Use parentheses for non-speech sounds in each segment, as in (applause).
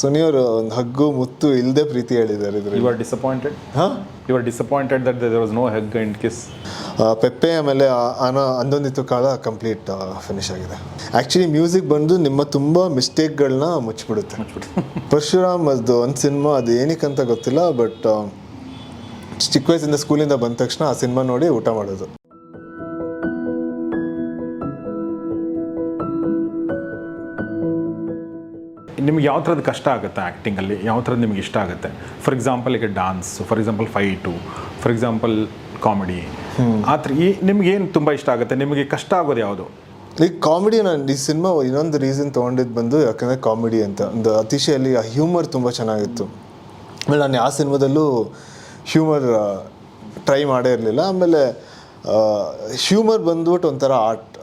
ಸುನಿಯವರು ಒಂದು ಹಗ್ಗು ಮುತ್ತು ಇಲ್ಲದೆ ಪ್ರೀತಿ ಹೇಳಿದ್ದಾರೆ ಇದ್ರಲ್ಲಿ. ಯು ಆರ್ ಡಿಸಪಾಯಿಂಟೆಡ್ ಹಾಂ? You are disappointed that there was no hug and kiss Pepe ಆಮೇಲೆ ಆನ ಅಂದೊಂದಿತ್ತು ಕಾಲ ಕಂಪ್ಲೀಟ್ ಫಿನಿಶ್ ಆಗಿದೆ. ಆ್ಯಕ್ಚುಲಿ ಮ್ಯೂಸಿಕ್ ಬಂದು ನಿಮ್ಮ ತುಂಬ ಮಿಸ್ಟೇಕ್ಗಳನ್ನ ಮುಚ್ಚಿಬಿಡುತ್ತೆ. ಪರಶುರಾಮ್ ಅದು ಒಂದು ಸಿನಿಮಾ ಅದು ಏನಕ್ಕಂತ ಗೊತ್ತಿಲ್ಲ ಬಟ್ ಚಿಕ್ಕ ವಯಸ್ಸಿಂದ ಸ್ಕೂಲಿಂದ ಬಂದ ತಕ್ಷಣ ಆ ಸಿನಿಮಾ ನೋಡಿ ಊಟ ಮಾಡೋದು. ನಿಮ್ಗೆ ಯಾವ ಥರದ್ದು ಕಷ್ಟ ಆಗುತ್ತೆ ಆ್ಯಕ್ಟಿಂಗಲ್ಲಿ ಯಾವ ಥರದ್ದು ನಿಮ್ಗೆ ಇಷ್ಟ ಆಗುತ್ತೆ? ಫಾರ್ ಎಕ್ಸಾಂಪಲ್ ಈಗ dance for example fight for example comedy ಆ ಥರ ಈ ನಿಮ್ಗೇನು ಏನು ತುಂಬ ಇಷ್ಟ ಆಗುತ್ತೆ? ನಿಮಗೆ ಕಷ್ಟ ಆಗೋದು ಯಾವುದು? ಈಗ ಕಾಮಿಡಿ ನಾನು ಈ ಸಿನಿಮಾ ಇನ್ನೊಂದು ರೀಸನ್ ತೊಗೊಂಡಿದ್ದು ಬಂದು ಯಾಕಂದರೆ ಕಾಮಿಡಿ ಅಂತ. ಒಂದು ಅತಿಶಯಲ್ಲಿ ಆ ಹ್ಯೂಮರ್ ತುಂಬ ಚೆನ್ನಾಗಿತ್ತು. ಆಮೇಲೆ ನಾನು ಯಾವ ಸಿನಿಮಾದಲ್ಲೂ ಹ್ಯೂಮರ್ ಟ್ರೈ ಮಾಡೇ ಇರಲಿಲ್ಲ. ಆಮೇಲೆ ಹ್ಯೂಮರ್ ಬಂದ್ಬಿಟ್ಟು ಒಂಥರ ಆರ್ಟ್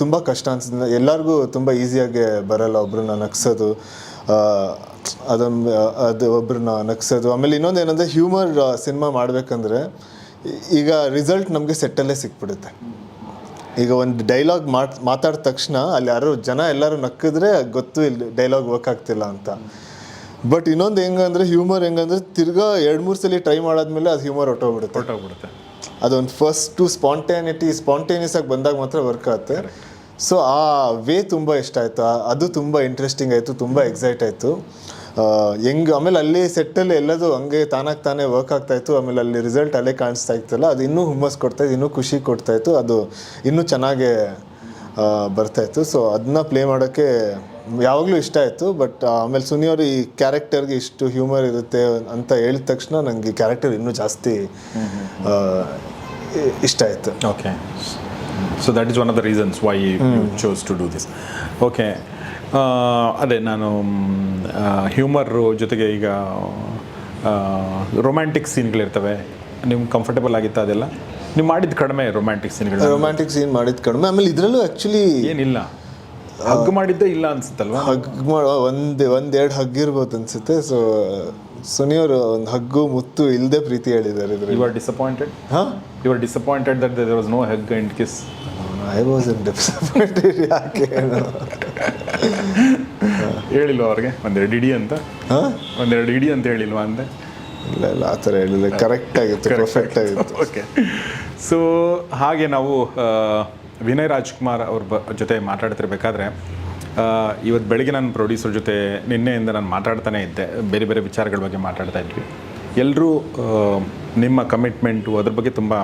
ತುಂಬ ಕಷ್ಟ ಅನ್ಸುತ್ತೆ. ಎಲ್ಲರಿಗೂ ತುಂಬ ಈಸಿಯಾಗಿ ಬರಲ್ಲ ಒಬ್ರನ್ನ ನಗ್ಸೋದು. ಅದೊಂದು, ಅದು ಒಬ್ರನ್ನ ನಗ್ಸೋದು. ಆಮೇಲೆ ಇನ್ನೊಂದು ಏನಂದರೆ ಹ್ಯೂಮರ್ ಸಿನಿಮಾ ಮಾಡಬೇಕಂದ್ರೆ ಈಗ ರಿಸಲ್ಟ್ ನಮಗೆ ಸೆಟ್ಟಲ್ಲೇ ಸಿಕ್ಬಿಡುತ್ತೆ. ಈಗ ಒಂದು ಡೈಲಾಗ್ ಮಾತ್ ಮಾತಾಡಿದ ತಕ್ಷಣ ಅಲ್ಲಿ ಯಾರು ಜನ ಎಲ್ಲರೂ ನಕ್ಕಿದ್ರೆ ಗೊತ್ತು ಇಲ್ಲಿ ಡೈಲಾಗ್ ವರ್ಕ್ ಆಗ್ತಿಲ್ಲ ಅಂತ. ಬಟ್ ಇನ್ನೊಂದು ಹೆಂಗಂದ್ರೆ ಹ್ಯೂಮರ್ ಹೆಂಗಂದ್ರೆ ತಿರ್ಗಾ ಎರಡು ಮೂರು ಸಲ ಟ್ರೈ ಮಾಡಾದ್ಮೇಲೆ ಅದು ಹ್ಯೂಮರ್ ಹೊಟ್ಟೋಗ್ಬಿಡುತ್ತೆ ಹೊರಟೋಗ್ಬಿಡುತ್ತೆ. ಅದೊಂದು ಫಸ್ಟ್ ಟು ಸ್ಪಾಂಟೇನಿಟಿ ಸ್ಪಾಂಟೇನಿಯಸ್ ಆಗಿ ಬಂದಾಗ ಮಾತ್ರ ವರ್ಕ್ ಆಗುತ್ತೆ. ಸೊ ಆ ವೇ ತುಂಬ ಇಷ್ಟ ಆಯಿತು. ಅದು ತುಂಬ ಇಂಟ್ರೆಸ್ಟಿಂಗ್ ಆಯಿತು ತುಂಬ ಎಕ್ಸೈಟ್ ಆಯಿತು. ಹೆಂಗೆ ಆಮೇಲೆ ಅಲ್ಲಿ ಸೆಟ್ಟಲ್ಲಿ ಎಲ್ಲದು ಹಂಗೆ ತಾನಾಗಿ ತಾನೇ ವರ್ಕ್ ಆಗ್ತಾಯಿತ್ತು ಆಮೇಲೆ ಅಲ್ಲಿ ರಿಸಲ್ಟ್ ಅಲ್ಲೇ ಕಾಣಿಸ್ತಾ ಇತ್ತಲ್ಲ ಅದು ಇನ್ನೂ ಹುಮ್ಮಸ್ ಕೊಡ್ತಾ ಇತ್ತು ಇನ್ನೂ ಖುಷಿ ಕೊಡ್ತಾಯಿತ್ತು ಅದು ಇನ್ನೂ ಚೆನ್ನಾಗೆ ಬರ್ತಾಯಿತ್ತು ಸೊ ಅದನ್ನ ಪ್ಲೇ ಮಾಡೋಕ್ಕೆ ಯಾವಾಗಲೂ ಇಷ್ಟ ಆಯಿತು ಬಟ್ ಆಮೇಲೆ ಸುನಿಯವರು ಈ ಕ್ಯಾರೆಕ್ಟರ್ಗೆ ಇಷ್ಟು ಹ್ಯೂಮರ್ ಇರುತ್ತೆ ಅಂತ ಹೇಳಿದ ತಕ್ಷಣ ನನಗೆ ಈ ಕ್ಯಾರೆಕ್ಟರ್ ಇನ್ನೂ ಜಾಸ್ತಿ ಇಷ್ಟ ಆಯಿತು. Okay so that is one of the reasons why chose to do this okay ಅದೇ ನಾನು ಹ್ಯೂಮರ್ ಜೊತೆಗೆ ಈಗ ರೊಮ್ಯಾಂಟಿಕ್ ಸೀನ್ಗಳಿರ್ತವೆ ನಿಮ್ಗೆ ಕಂಫರ್ಟಬಲ್ ಆಗಿತ್ತು ಅದೆಲ್ಲ? ನೀವು ಮಾಡಿದ ಕಡಿಮೆ ರೊಮ್ಯಾಂಟಿಕ್ ಸೀನ್ಗಳು ರೊಮ್ಯಾಂಟಿಕ್ ಸೀನ್ ಮಾಡಿದ ಕಡಿಮೆ. ಆಮೇಲೆ ಇದರಲ್ಲೂ ಆ್ಯಕ್ಚುಲಿ ಏನಿಲ್ಲ. ಹಗ್ ಮಾಡಿದ್ದೇ ಇಲ್ಲ ಅನ್ಸುತ್ತಲ್ವಾ? ಹಗ್ ಮಾಡ ಒಂದು ಒಂದೆರಡು ಹಗ್ ಇರ್ಬೋದು ಅನ್ಸುತ್ತೆ. ಸೊ ಸುನಿಯವರು ಒಂದು ಹಗ್ಗು ಮುತ್ತು ಇಲ್ಲದೆ ಪ್ರೀತಿ ಹೇಳಿದ್ದಾರೆ ಇದ್ರ ಯು ಆರ್ ಡಿಸಪಾಯಿಂಟೆಡ್ ಹಾಂ? You are disappointed that there was no hug and kiss I was in disappointed ಯಾಕೆ? (laughs) ಹೇಳಿಲ್ವಾ ಅವ್ರಿಗೆ? ಒಂದೆರಡು ಇಡಿ ಅಂತ? ಹಾಂ? ಒಂದೆರಡು ಇಡಿ ಅಂತ ಹೇಳಿಲ್ವಾ ಅಂದೆ ಇಲ್ಲ ಇಲ್ಲ ಆ ಥರ ಹೇಳಿಲ್ಲ. ಕರೆಕ್ಟ್ ಆಗಿತ್ತು ಪರ್ಫೆಕ್ಟ್ ಆಗಿತ್ತು. ಓಕೆ ಸೊ ಹಾಗೆ ನಾವು ವಿನಯ್ ರಾಜ್ಕುಮಾರ್ ಅವ್ರ ಬ, ಜೊತೆ ಮಾತಾಡ್ತಿರ್ಬೇಕಾದ್ರೆ ಇವತ್ತು ಬೆಳಿಗ್ಗೆ ನಾನು ಪ್ರೊಡ್ಯೂಸರ್ ಜೊತೆ ನಿನ್ನೆಯಿಂದ ನಾನು ಮಾತಾಡ್ತಾನೆ ಇದ್ದೆ. ಬೇರೆ ಬೇರೆ ವಿಚಾರಗಳ ಬಗ್ಗೆ ಮಾತಾಡ್ತಾ ಇದ್ವಿ. ಎಲ್ಲರೂ ನಿಮ್ಮ ಕಮಿಟ್ಮೆಂಟು ಅದ್ರ ಬಗ್ಗೆ ತುಂಬ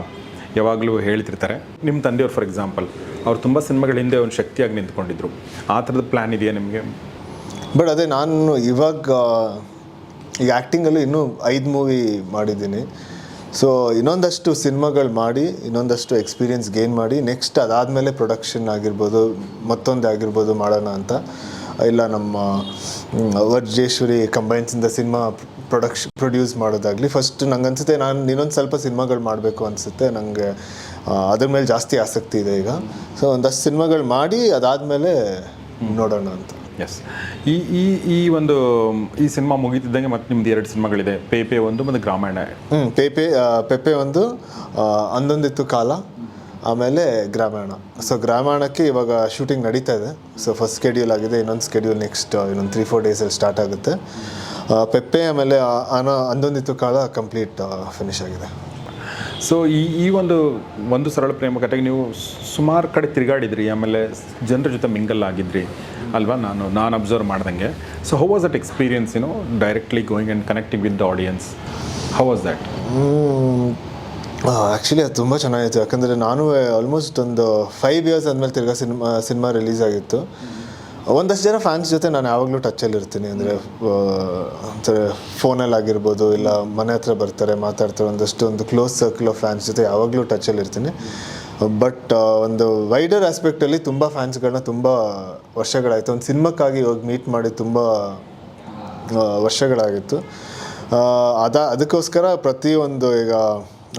ಯಾವಾಗಲೂ ಹೇಳ್ತಿರ್ತಾರೆ. ನಿಮ್ಮ ತಂದೆಯವ್ರು ಫಾರ್ ಎಕ್ಸಾಂಪಲ್ ಅವ್ರು ತುಂಬ ಸಿನಿಮಾಗಳ ಹಿಂದೆ ಒಂದು ಶಕ್ತಿಯಾಗಿ ನಿಂತ್ಕೊಂಡಿದ್ರು. ಆ ಥರದ ಪ್ಲ್ಯಾನ್ ಇದೆಯಾ ನಿಮಗೆ? ಬಟ್ ಅದೇ ನಾನು ಇವಾಗ ಈಗ ಆ್ಯಕ್ಟಿಂಗಲ್ಲಿ ಇನ್ನೂ ಐದು ಮೂವಿ ಮಾಡಿದ್ದೀನಿ. ಸೊ ಇನ್ನೊಂದಷ್ಟು ಸಿನಿಮಾಗಳು ಮಾಡಿ ಇನ್ನೊಂದಷ್ಟು ಎಕ್ಸ್ಪೀರಿಯನ್ಸ್ ಗೇನ್ ಮಾಡಿ ನೆಕ್ಸ್ಟ್ ಅದಾದಮೇಲೆ ಪ್ರೊಡಕ್ಷನ್ ಆಗಿರ್ಬೋದು ಮತ್ತೊಂದು ಆಗಿರ್ಬೋದು ಮಾಡೋಣ ಅಂತ ಇಲ್ಲ ನಮ್ಮ ವಜ್ರೇಶ್ವರಿ ವರ್ಜೇಶ್ವರಿ ಕಂಬೈನ್ಸಿಂದ ಸಿನಿಮಾ ಪ್ರೊಡಕ್ಷ ಪ್ರೊಡ್ಯೂಸ್ ಮಾಡೋದಾಗಲಿ ಫಸ್ಟ್ ನಂಗೆ ಅನ್ಸುತ್ತೆ ನಾನು ಇನ್ನೊಂದು ಸ್ವಲ್ಪ ಸಿನಿಮಾಗಳು ಮಾಡಬೇಕು ಅನಿಸುತ್ತೆ ನನಗೆ ಅದ್ರ ಮೇಲೆ ಜಾಸ್ತಿ ಆಸಕ್ತಿ ಇದೆ ಈಗ. ಸೊ ಒಂದಷ್ಟು ಸಿನಿಮಾಗಳು ಮಾಡಿ ಅದಾದಮೇಲೆ ನೋಡೋಣ ಅಂತ. ಎಸ್ ಈ ಈ ಈ ಒಂದು, ಈ ಸಿನಿಮಾ ಮುಗಿತಿದ್ದಂಗೆ ಮತ್ತೆ ನಿಮ್ದು ಎರಡು ಸಿನಿಮಾಗಳಿದೆ ಪೇಪೆ ಒಂದು ಮತ್ತು ಗ್ರಾಮಾಯಣ. ಹ್ಞೂ ಪೇಪೆ ಪೆಪೆ ಪೆಪ್ಪೆ ಒಂದು ಅಂದೊಂದಿತ್ತು ಕಾಲ, ಆಮೇಲೆ ಗ್ರಾಮಾಯಣ. ಸೊ ಗ್ರಾಮಾಯಣಕ್ಕೆ ಇವಾಗ ಶೂಟಿಂಗ್ ನಡೀತಾ ಇದೆ. ಸೊ ಫಸ್ಟ್ ಸ್ಕೆಡ್ಯೂಲ್ ಆಗಿದೆ, ಇನ್ನೊಂದು ಸ್ಕೆಡ್ಯೂಲ್ ನೆಕ್ಸ್ಟ್ ಇನ್ನೊಂದು ತ್ರೀ ಫೋರ್ ಡೇಸಲ್ಲಿ ಸ್ಟಾರ್ಟ್ ಆಗುತ್ತೆ. ಪೆಪ್ಪೆ ಆಮೇಲೆ ಆನ ಅಂದೊಂದಿತ್ತು ಕಾಲ ಕಂಪ್ಲೀಟ್ ಫಿನಿಶ್ ಆಗಿದೆ. ಸೊ ಈ ಈ ಒಂದು ಒಂದು ಸರಳ ಪ್ರೇಮ ಕಥೆಗೆ ನೀವು ಸುಮಾರು ಕಡೆ ತಿರುಗಾಡಿದ್ರಿ, ಆಮೇಲೆ ಜನರ ಜೊತೆ ಮಿಂಗಲ್ ಆಗಿದ್ರಿ, ಅಲ್ವಾ? ನಾನು ನಾನು ಅಬ್ಸರ್ವ್ ಮಾಡ್ದಂಗೆ. So how was that experience ಏನೋ directly going and connecting with the audience how was that actually ಅದು ತುಂಬ ಚೆನ್ನಾಗಿತ್ತು. ಯಾಕಂದರೆ ನಾನು ಆಲ್ಮೋಸ್ಟ್ ಒಂದು ಫೈವ್ ಇಯರ್ಸ್ ಆದಮೇಲೆ ತಿರ್ಗಾ ಸಿನಿಮಾ ಸಿನಿಮಾ ರಿಲೀಸ್ ಆಗಿತ್ತು. ಒಂದಷ್ಟು ಜನ ಫ್ಯಾನ್ಸ್ ಜೊತೆ ನಾನು ಯಾವಾಗಲೂ ಟಚಲ್ಲಿ ಇರ್ತೀನಿ. ಅಂದರೆ ಅಂದರೆ ಫೋನಲ್ಲಿ ಆಗಿರ್ಬೋದು, ಇಲ್ಲ ಮನೆ ಹತ್ರ ಬರ್ತಾರೆ, ಮಾತಾಡ್ತಾರೆ, ಒಂದಷ್ಟು ಒಂದು ಕ್ಲೋಸ್ ಸರ್ಕಲ್ ಆಫ್ ಫ್ಯಾನ್ಸ್ ಜೊತೆ ಯಾವಾಗಲೂ ಟಚಲ್ಲಿ ಇರ್ತೀನಿ. ಬಟ್ ಒಂದು ವೈಡರ್ ಆಸ್ಪೆಕ್ಟಲ್ಲಿ ತುಂಬ ಫ್ಯಾನ್ಸ್ಗಳನ್ನ ತುಂಬ ವರ್ಷಗಳಾಯಿತು. ಒಂದು ಸಿನಿಮಾಕ್ಕಾಗಿ ಇವಾಗ ಮೀಟ್ ಮಾಡಿ ತುಂಬ ವರ್ಷಗಳಾಗಿತ್ತು. ಅದ, ಅದಕ್ಕೋಸ್ಕರ ಪ್ರತಿಯೊಂದು ಈಗ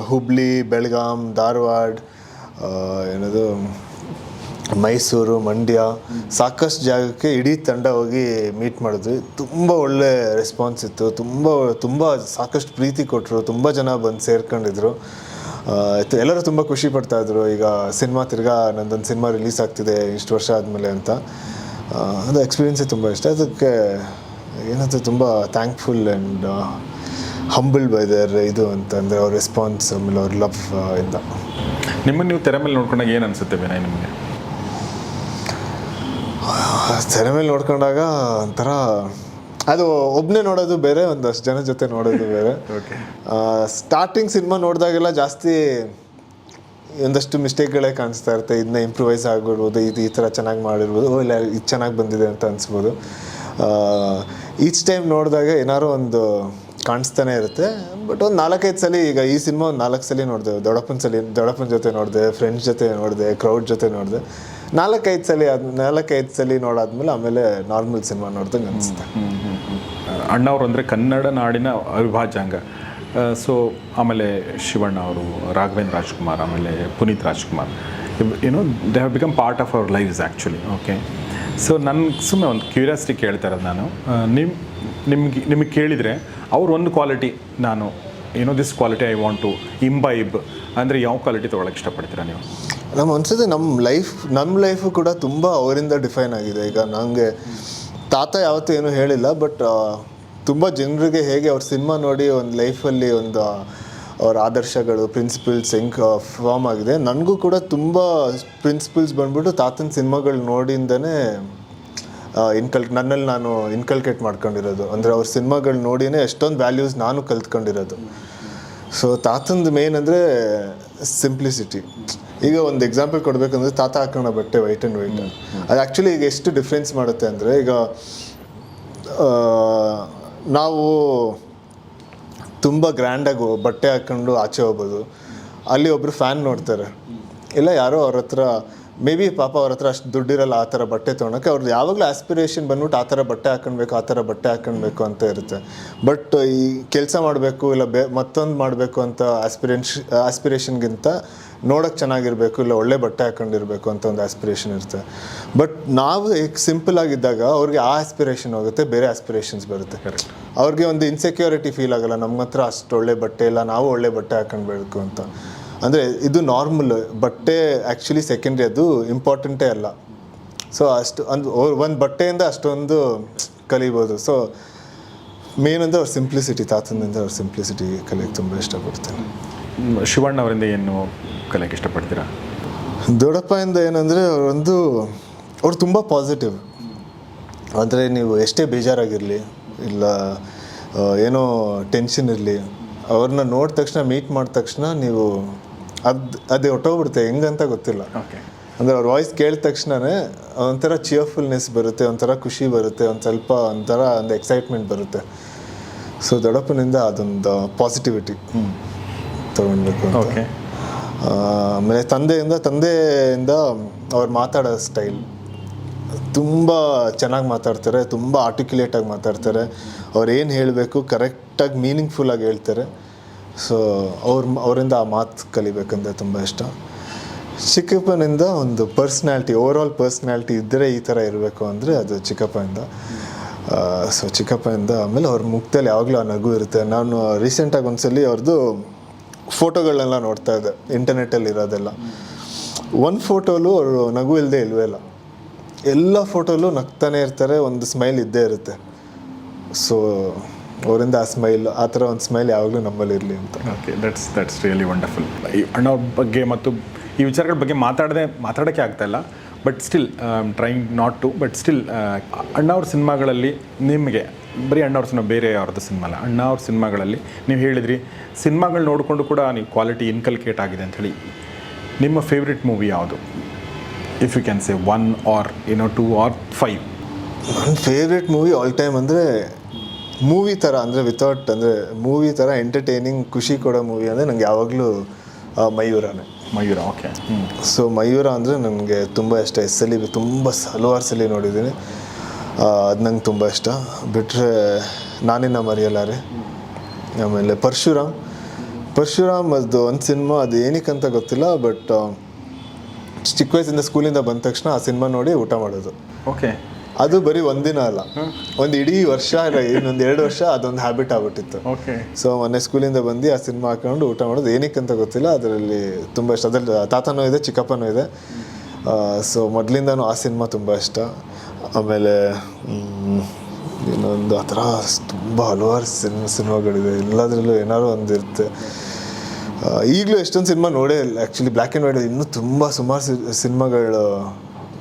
ಹುಬ್ಳಿ, ಬೆಳಗಾಂ, ಧಾರವಾಡ ಏನದು ಮೈಸೂರು, ಮಂಡ್ಯ ಸಾಕಷ್ಟು ಜಾಗಕ್ಕೆ ಇಡೀ ತಂಡ ಹೋಗಿ ಮೀಟ್ ಮಾಡಿದ್ವಿ. ತುಂಬ ಒಳ್ಳೆ ರೆಸ್ಪಾನ್ಸ್ ಇತ್ತು. ತುಂಬ ತುಂಬ ಸಾಕಷ್ಟು ಪ್ರೀತಿ ಕೊಟ್ಟರು ತುಂಬ ಜನ ಬಂದು ಸೇರ್ಕೊಂಡಿದ್ರು. ಎಲ್ಲರೂ ತುಂಬ ಖುಷಿ ಪಡ್ತಾ ಇದ್ರು. ಈಗ ಸಿನಿಮಾ ತಿರ್ಗಾ ನಂದೊಂದು ಸಿನಿಮಾ ರಿಲೀಸ್ ಆಗ್ತಿದೆ ಇಷ್ಟು ವರ್ಷ ಆದಮೇಲೆ ಅಂತ. ಅದು ಎಕ್ಸ್ಪೀರಿಯೆನ್ಸೇ ತುಂಬ ಇಷ್ಟ. ಅದಕ್ಕೆ ಏನಂತ ತುಂಬ thankful and humble by their ಇದು ಅಂತಂದರೆ ಅವ್ರ ರೆಸ್ಪಾನ್ಸ್ ಆಮೇಲೆ ಅವ್ರ ಲವ್ ಇಂದ. ನಿಮ್ಮನ್ನು ನೀವು ತೆರೆ ಮೇಲೆ ನೋಡ್ಕೊಂಡಾಗ ಏನು ಅನಿಸುತ್ತೆ ವಿನಯ್ ನಿಮಗೆ? ತೆರೆ ಮೇಲೆ ನೋಡ್ಕೊಂಡಾಗ ಒಂಥರ ಅದು ಒಬ್ಬನೇ ನೋಡೋದು ಬೇರೆ ಒಂದಷ್ಟು ಜನ ಜೊತೆ ನೋಡೋದು ಬೇರೆ. ಸ್ಟಾರ್ಟಿಂಗ್ ಸಿನಿಮಾ ನೋಡಿದಾಗೆಲ್ಲ ಜಾಸ್ತಿ ಒಂದಷ್ಟು ಮಿಸ್ಟೇಕ್ಗಳೇ ಕಾಣಿಸ್ತಾ ಇರುತ್ತೆ. ಇದನ್ನ ಇಂಪ್ರೂವೈಸ್ ಆಗಿರ್ಬೋದು ಇದು ಈ ಥರ ಚೆನ್ನಾಗಿ ಮಾಡಿರ್ಬೋದು ಇಲ್ಲ ಇದು ಚೆನ್ನಾಗಿ ಬಂದಿದೆ ಅಂತ ಅನಿಸ್ಬೋದು. ಈಚ್ ಟೈಮ್ ನೋಡಿದಾಗ ಏನಾದ್ರು ಒಂದು ಕಾಣಿಸ್ತಾನೆ ಇರುತ್ತೆ. ಬಟ್ ಒಂದು ನಾಲ್ಕೈದು ಸಲ ಈಗ ಈ ಸಿನಿಮಾ ಒಂದು ನಾಲ್ಕು ಸಲ ನೋಡಿದೆ. ದೊಡಪ್ಪನ ಸಲ ದೊಡಪ್ಪನ ಜೊತೆ ನೋಡಿದೆ ಫ್ರೆಂಡ್ಸ್ ಜೊತೆ ನೋಡಿದೆ ಕ್ರೌಡ್ ಜೊತೆ ನೋಡಿದೆ. ನಾಲ್ಕೈದು ಸಲ ನಾಲ್ಕೈದು ಸಲ ನೋಡಾದ್ಮೇಲೆ ಆಮೇಲೆ ನಾರ್ಮಲ್ ಸಿನಿಮಾ ನೋಡ್ದಂಗೆ ಅನಿಸುತ್ತೆ. ಅಣ್ಣವ್ರು ಅಂದರೆ ಕನ್ನಡ ನಾಡಿನ ಅವಿಭಾಜ್ಯಾಂಗ ಸೊ ಆಮೇಲೆ ಶಿವಣ್ಣ ಅವರು, ರಾಘವೇಂದ್ರ ರಾಜ್ಕುಮಾರ್, ಆಮೇಲೆ ಪುನೀತ್ ರಾಜ್ಕುಮಾರ್. ಏನೋ they have become part of our lives actually okay so ನನ್ನ ಸುಮ್ಮನೆ ಒಂದು ಕ್ಯೂರಿಯಾಸಿಟಿ ಕೇಳ್ತಾ ಇರೋದು ನಾನು. ನಿಮ್ಮ ನಿಮ್ಗೆ, ನಿಮಗೆ ಕೇಳಿದರೆ ಅವ್ರು ಒಂದು ಕ್ವಾಲಿಟಿ ನಾನು ಏನೋ this quality I want to imbibe ಅಂದರೆ ಯಾವ ಕ್ವಾಲಿಟಿ ತೊಗೊಳಕ್ಕೆ ಇಷ್ಟಪಡ್ತೀರಾ ನೀವು? ನಮ್ಮ ಅನ್ಸುತ್ತೆ ನಮ್ಮ ಲೈಫ್ ನಮ್ಮ ಲೈಫು ಕೂಡ ತುಂಬ ಅವರಿಂದ ಡಿಫೈನ್ ಆಗಿದೆ. ಈಗ ನನಗೆ ತಾತ ಯಾವತ್ತೂ ಏನೂ ಹೇಳಿಲ್ಲ ಬಟ್ ತುಂಬ ಜನರಿಗೆ ಹೇಗೆ ಅವ್ರ ಸಿನಿಮಾ ನೋಡಿ ಒಂದು ಲೈಫಲ್ಲಿ ಒಂದು ಅವ್ರ ಆದರ್ಶಗಳು ಪ್ರಿನ್ಸಿಪಲ್ಸ್ ಹೆಂಗೆ ಫಾರ್ಮ್ ಆಗಿದೆ. ನನಗೂ ಕೂಡ ತುಂಬ ಪ್ರಿನ್ಸಿಪಲ್ಸ್ ಬಂದ್ಬಿಟ್ಟು ತಾತನ ಸಿನಿಮಾಗಳು ನೋಡಿಂದನೇ ಇನ್ಕಲ್ ನನ್ನಲ್ಲಿ ನಾನು ಇನ್ಕಲ್ಕೇಟ್ ಮಾಡ್ಕೊಂಡಿರೋದು. ಅಂದರೆ ಅವ್ರ ಸಿನಿಮಾಗಳು ನೋಡಿನೇ ಎಷ್ಟೊಂದು ವ್ಯಾಲ್ಯೂಸ್ ನಾನು ಕಲ್ತ್ಕೊಂಡಿರೋದು. ಸೊ ತಾತಂದು ಮೇನ್ ಅಂದರೆ ಸಿಂಪ್ಲಿಸಿಟಿ ಈಗ ಒಂದು ಎಕ್ಸಾಂಪಲ್ ಕೊಡಬೇಕಂದ್ರೆ ತಾತ ಹಾಕೋಣ ಬಟ್ಟೆ ವೈಟ್ ಆ್ಯಂಡ್ ವೈಟ್ ಅದು ಆ್ಯಕ್ಚುಲಿ ಈಗ ಎಷ್ಟು ಡಿಫ್ರೆನ್ಸ್ ಮಾಡುತ್ತೆ ಅಂದರೆ ಈಗ ನಾವು ತುಂಬ ಗ್ರ್ಯಾಂಡಾಗಿ ಬಟ್ಟೆ ಹಾಕ್ಕೊಂಡು ಆಚೆ ಹೋಗ್ಬೋದು. ಅಲ್ಲಿ ಒಬ್ಬರು ಫ್ಯಾನ್ ನೋಡ್ತಾರೆ. ಇಲ್ಲ ಯಾರೋ ಅವ್ರ ಹತ್ರ ಮೇ ಬಿ ಪಾಪ ಅವ್ರ ಹತ್ರ ಅಷ್ಟು ದುಡ್ಡಿರಲ್ಲ ಆ ಥರ ಬಟ್ಟೆ ತೊಗೊಳಕ್ಕೆ. ಅವ್ರದ್ದು ಯಾವಾಗಲೂ ಆಸ್ಪಿರೇಷನ್ ಬಂದ್ಬಿಟ್ಟು ಆ ಥರ ಬಟ್ಟೆ ಹಾಕೊಳ್ಬೇಕು ಆ ಥರ ಬಟ್ಟೆ ಹಾಕೊಳ್ಬೇಕು ಅಂತ ಇರುತ್ತೆ. ಬಟ್ ಈ ಕೆಲಸ ಮಾಡಬೇಕು ಇಲ್ಲ ಬೇ ಮತ್ತೊಂದು ಮಾಡಬೇಕು ಅಂತ ಆಸ್ಪಿರೇಷ್ ಆಸ್ಪಿರೇಷನ್ಗಿಂತ ನೋಡೋಕ್ಕೆ ಚೆನ್ನಾಗಿರಬೇಕು ಇಲ್ಲ ಒಳ್ಳೆ ಬಟ್ಟೆ ಹಾಕೊಂಡಿರಬೇಕು ಅಂತ ಒಂದು ಆಸ್ಪಿರೇಷನ್ ಇರುತ್ತೆ. ಬಟ್ ನಾವು ಸಿಂಪಲ್ ಆಗಿದ್ದಾಗ ಅವ್ರಿಗೆ ಆ ಆಸ್ಪಿರೇಷನ್ ಹೋಗುತ್ತೆ ಬೇರೆ ಆಸ್ಪಿರೇಷನ್ಸ್ ಬರುತ್ತೆ. ಅವ್ರಿಗೆ ಒಂದು ಇನ್ಸೆಕ್ಯೂರಿಟಿ ಫೀಲ್ ಆಗಲ್ಲ ನಮ್ಮ ಹತ್ರ ಅಷ್ಟು ಒಳ್ಳೆ ಬಟ್ಟೆ ಇಲ್ಲ ನಾವು ಒಳ್ಳೆ ಬಟ್ಟೆ ಹಾಕೊಂಡ್ಬೇಕು ಅಂತ. ಅಂದರೆ ಇದು ನಾರ್ಮಲ್ ಬಟ್ಟೆ ಆ್ಯಕ್ಚುಲಿ ಸೆಕೆಂಡ್ರಿ ಅದು ಇಂಪಾರ್ಟೆಂಟೇ ಅಲ್ಲ. ಸೊ ಅಷ್ಟು ಒಂದು ಒಂದು ಬಟ್ಟೆಯಿಂದ ಅಷ್ಟೊಂದು ಕಲಿಬೋದು. ಸೊ ಮೇನ್ ಅಂದರೆ ಅವ್ರ ಸಿಂಪ್ಲಿಸಿಟಿ ತಾತನಿಂದ ಅವ್ರ ಸಿಂಪ್ಲಿಸಿಟಿ ಕಲಿಯೋಕ್ಕೆ ತುಂಬ ಇಷ್ಟಪಡ್ತೇನೆ. ಶಿವಣ್ಣ ಅವರಿಂದ ಏನು ಕಲಿಯೋಕ್ಕೆ ಇಷ್ಟಪಡ್ತೀರಾ? ದೊಡ್ಡಪ್ಪಯಿಂದ ಏನಂದರೆ ಅವರೊಂದು ಅವ್ರು ತುಂಬ ಪಾಸಿಟಿವ್ ಅಂದರೆ ನೀವು ಎಷ್ಟೇ ಬೇಜಾರಾಗಿರಲಿ ಇಲ್ಲ ಏನೋ ಟೆನ್ಷನ್ ಇರಲಿ ಅವ್ರನ್ನ ನೋಡಿದ ತಕ್ಷಣ ಮೀಟ್ ಮಾಡಿದ ತಕ್ಷಣ ನೀವು ಅದು ಅದೇ ಹೊಟ್ಟೋಗ್ಬಿಡುತ್ತೆ ಹೆಂಗಂತ ಗೊತ್ತಿಲ್ಲ. ಓಕೆ ಅಂದರೆ ಅವ್ರ ವಾಯ್ಸ್ ಕೇಳಿದ ತಕ್ಷಣವೇ ಒಂಥರ ಚಿಯರ್ಫುಲ್ನೆಸ್ ಬರುತ್ತೆ ಒಂಥರ ಖುಷಿ ಬರುತ್ತೆ ಒಂದು ಸ್ವಲ್ಪ ಒಂಥರ ಒಂದು ಎಕ್ಸೈಟ್ಮೆಂಟ್ ಬರುತ್ತೆ. ಸೊ ದೊಡಪ್ಪನಿಂದ ಅದೊಂದು ಪಾಸಿಟಿವಿಟಿ ತೊಗೊಳ್ಬೇಕು ಓಕೆ ಆಮೇಲೆ ತಂದೆಯಿಂದ ತಂದೆಯಿಂದ ಅವ್ರು ಮಾತಾಡೋ ಸ್ಟೈಲ್ ತುಂಬ ಚೆನ್ನಾಗಿ ಮಾತಾಡ್ತಾರೆ ತುಂಬ ಆರ್ಟಿಕ್ಯುಲೇಟಾಗಿ ಮಾತಾಡ್ತಾರೆ. ಅವ್ರು ಏನು ಹೇಳಬೇಕು ಕರೆಕ್ಟಾಗಿ ಮೀನಿಂಗ್ಫುಲ್ಲಾಗಿ ಹೇಳ್ತಾರೆ. ಸೊ ಅವ್ರ, ಅವರಿಂದ ಆ ಮಾತು ಕಲಿಬೇಕಂದ್ರೆ ತುಂಬ ಇಷ್ಟ. ಚಿಕ್ಕಪ್ಪನಿಂದ ಒಂದು ಪರ್ಸ್ನಾಲ್ಟಿ ಓವರ್ ಆಲ್ ಪರ್ಸ್ನಾಲಿಟಿ ಇದ್ದರೆ ಈ ಥರ ಇರಬೇಕು ಅಂದರೆ ಅದು ಚಿಕ್ಕಪ್ಪನಿಂದ. ಸೊ ಚಿಕ್ಕಪ್ಪನಿಂದ ಆಮೇಲೆ ಅವ್ರ ಮುಖದಲ್ಲಿ ಯಾವಾಗಲೂ ಆ ನಗು ಇರುತ್ತೆ. ನಾನು ರೀಸೆಂಟಾಗಿ ಒಂದ್ಸಲಿ ಅವ್ರದ್ದು ಫೋಟೋಗಳನ್ನೆಲ್ಲ ನೋಡ್ತಾ ಇದ್ದೆ ಇಂಟರ್ನೆಟ್ಟಲ್ಲಿ ಇರೋದೆಲ್ಲ. ಒಂದು ಫೋಟೋಲು ಅವರು ನಗು ಇಲ್ಲದೆ ಇಲ್ವೇ ಇಲ್ಲ. ಎಲ್ಲ ಫೋಟೋಲು ನಗ್ತಾನೆ ಇರ್ತಾರೆ, ಒಂದು ಸ್ಮೈಲ್ ಇದ್ದೇ ಇರುತ್ತೆ. ಸೊ ಅವರಿಂದ ಆ ಸ್ಮೈಲ್ ಆ ಥರ ಒಂದು ಸ್ಮೈಲ್ ಯಾವಾಗಲೂ ನಮ್ಮಲ್ಲಿ ಇರಲಿ ಅಂತ. Okay that's that's really wonderful ಈ ಅಣ್ಣ ಬಗ್ಗೆ ಮತ್ತು ಈ ವಿಚಾರಗಳ ಬಗ್ಗೆ ಮಾತಾಡದೆ ಮಾತಾಡೋಕ್ಕೆ ಆಗ್ತಾಯಿಲ್ಲ ಇಲ್ಲ. But still trying not to but still ಅಣ್ಣವ್ರ ಸಿನಿಮಾಗಳಲ್ಲಿ ನಿಮಗೆ ಬರೀ ಅಣ್ಣವ್ರ ಸಿನಿಮಾ ಬೇರೆ ಯಾವ್ದು ಸಿನಿಮಾ ಅಲ್ಲ ಅಣ್ಣವ್ರ ಸಿನಿಮಾಗಳಲ್ಲಿ ನೀವು ಹೇಳಿದ್ರಿ ಸಿನಿಮಾಗಳು ನೋಡಿಕೊಂಡು ಕೂಡ ನೀವು ಕ್ವಾಲಿಟಿ ಇನ್ಕಲ್ಕೇಟ್ ಆಗಿದೆ ಅಂಥೇಳಿ ನಿಮ್ಮ ಫೇವ್ರೆಟ್ ಮೂವಿ ಯಾವುದು? If you can say one or ಏನೋ ಟೂ ಆರ್ ಫೈವ್ ನನ್ನ ಫೇವ್ರೆಟ್ ಮೂವಿ ಆಲ್ ಟೈಮ್ ಅಂದರೆ ಮೂವಿ ಥರ ಅಂದರೆ ವಿತೌಟ್ ಅಂದರೆ ಮೂವಿ ಥರ ಎಂಟರ್ಟೈನಿಂಗ್ ಖುಷಿ ಕೊಡೋ ಮೂವಿ ಅಂದರೆ ನನಗೆ ಯಾವಾಗಲೂ ಮಯೂರನೇ. ಮಯೂರ ಓಕೆ ಸೊ ಮಯೂರ ಅಂದರೆ ನನಗೆ ತುಂಬ ಇಷ್ಟ. ಎಸ್ ಸಲಿ ತುಂಬ ಹಲವಾರು ಸಲ ನೋಡಿದ್ದೀನಿ. ಅದು ನಂಗೆ ತುಂಬ ಇಷ್ಟ. ಬಿಟ್ಟರೆ ನಾನಿನ್ನ ಮರೆಯಲಾರೆ ಆಮೇಲೆ ಪರಶುರಾಮ್. ಪರಶುರಾಮ್ ಅದು ಒಂದು ಸಿನಿಮಾ ಅದು ಏನಕ್ಕಂತ ಗೊತ್ತಿಲ್ಲ ಬಟ್ ಚಿಕ್ಕ ವಯಸ್ಸಿಂದ ಸ್ಕೂಲಿಂದ ಬಂದ ತಕ್ಷಣ ಆ ಸಿನಿಮಾ ನೋಡಿ ಊಟ ಮಾಡೋದು. ಓಕೆ ಅದು ಬರೀ ಒಂದಿನ ಅಲ್ಲ. ಒಂದು ಇಡೀ ವರ್ಷ ಇನ್ನೊಂದು ಎರಡು ವರ್ಷ ಅದೊಂದು ಹ್ಯಾಬಿಟ್ ಆಗ್ಬಿಟ್ಟಿತ್ತು. ಸೊ ಮೊನ್ನೆ ಸ್ಕೂಲಿಂದ ಬಂದು ಆ ಸಿನಿಮಾ ಹಾಕೊಂಡು ಊಟ ಮಾಡೋದು ಏನಕ್ಕೆ ಅಂತ ಗೊತ್ತಿಲ್ಲ ಅದರಲ್ಲಿ ತುಂಬ ಇಷ್ಟ. ಅದ್ರಲ್ಲಿ ತಾತನೂ ಇದೆ ಚಿಕ್ಕಪ್ಪನೂ ಇದೆ. ಸೊ ಮೊದಲಿಂದನೂ ಆ ಸಿನಿಮಾ ತುಂಬ ಇಷ್ಟ. ಆಮೇಲೆ ಇನ್ನೊಂದು ಆ ಥರ ತುಂಬ ಹಲವಾರು ಸಿನಿಮಾ ಸಿನಿಮಾಗಳಿದೆ ಎಲ್ಲದರಲ್ಲೂ ಏನಾದ್ರು ಒಂದು ಇರುತ್ತೆ. ಈಗಲೂ ಎಷ್ಟೊಂದು ಸಿನಿಮಾ ನೋಡೇ ಇಲ್ಲ. ಆ್ಯಕ್ಚುಲಿ ಬ್ಲ್ಯಾಕ್ ಆ್ಯಂಡ್ ವೈಟ್ ಇನ್ನೂ ತುಂಬ ಸುಮಾರು ಸಿನಿಮಾಗಳು